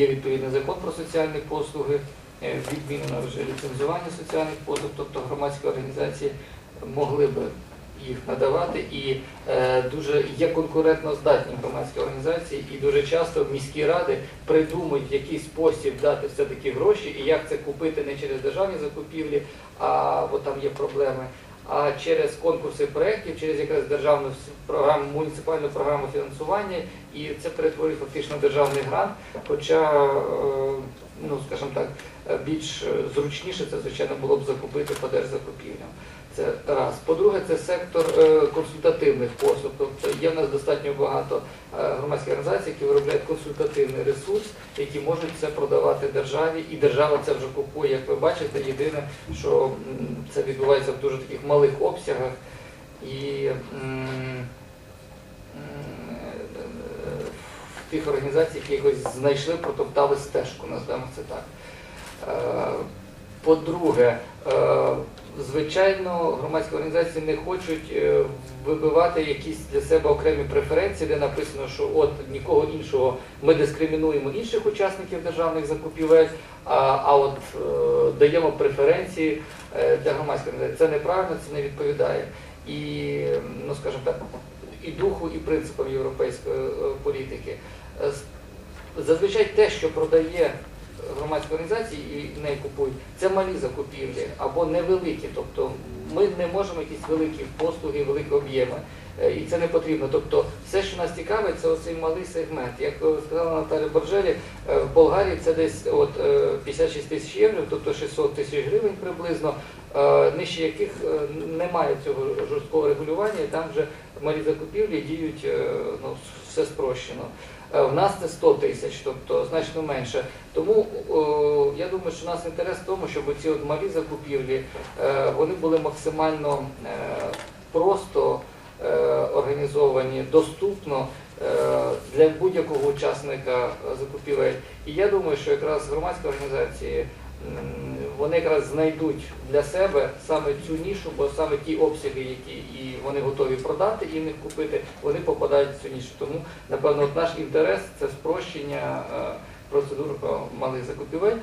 є відповідний закон про соціальні послуги, е, відмінено вже ліцензування соціальних послуг, тобто громадські організації могли би їх надавати і е, дуже є конкурентно здатні громадські організації, і дуже часто міські ради придумують якийсь спосіб дати все-таки гроші, і як це купити не через державні закупівлі, а бо там є проблеми. А через конкурси проєктів, через якраз державну програму, муніципальну програму фінансування, і це перетворює фактично державний грант. Хоча, е, ну скажімо так, більш зручніше це, звичайно, було б закупити по держзакупівлям. Це раз. По-друге, це сектор е, консультативних послуг. Тобто є в нас достатньо багато е, громадських організацій, які виробляють консультативний ресурс, які можуть це продавати державі, і держава це вже купує. Як ви бачите, єдине, що це відбувається в дуже таких малих обсягах і м, е, в тих організацій, які якось знайшли, протоптали стежку, назвемо це так. Е, По-друге, е, звичайно, громадські організації не хочуть е, вибивати якісь для себе окремі преференції, де написано, що от нікого іншого ми дискримінуємо інших учасників державних закупівель, а, а от е, даємо преференції е, для громадських організацій. Це неправильно, це не відповідає. І, ну скажімо так, і духу, і принципам європейської політики. Зазвичай те, що продає громадські організації і неї купують, це малі закупівлі або невеликі. Тобто ми не можемо якісь великі послуги, великі об'єми. Е, І це не потрібно. Тобто, все, що нас цікавить, це оцей малий сегмент. Як е, сказала Наталя Боржелі, е, в Болгарії це десь от е, 56 тисяч євро, тобто 600 тисяч гривень приблизно, е, нижче яких е, немає цього жорсткого регулювання, там вже малі закупівлі діють е, ну, все спрощено. Е, В нас це 100 тисяч, тобто значно менше. Тому я думаю, що у нас інтерес в тому, щоб ці от малі закупівлі е, вони були максимально е, просто е, організовані, доступно для будь-якого учасника закупівель. І я думаю, що якраз громадські організації вони якраз знайдуть для себе саме цю нішу, бо саме ті обсяги, які і вони готові продати і них купити, вони попадають в цю нішу. Тому, напевно, наш інтерес це спрощення процедур малих закупівель.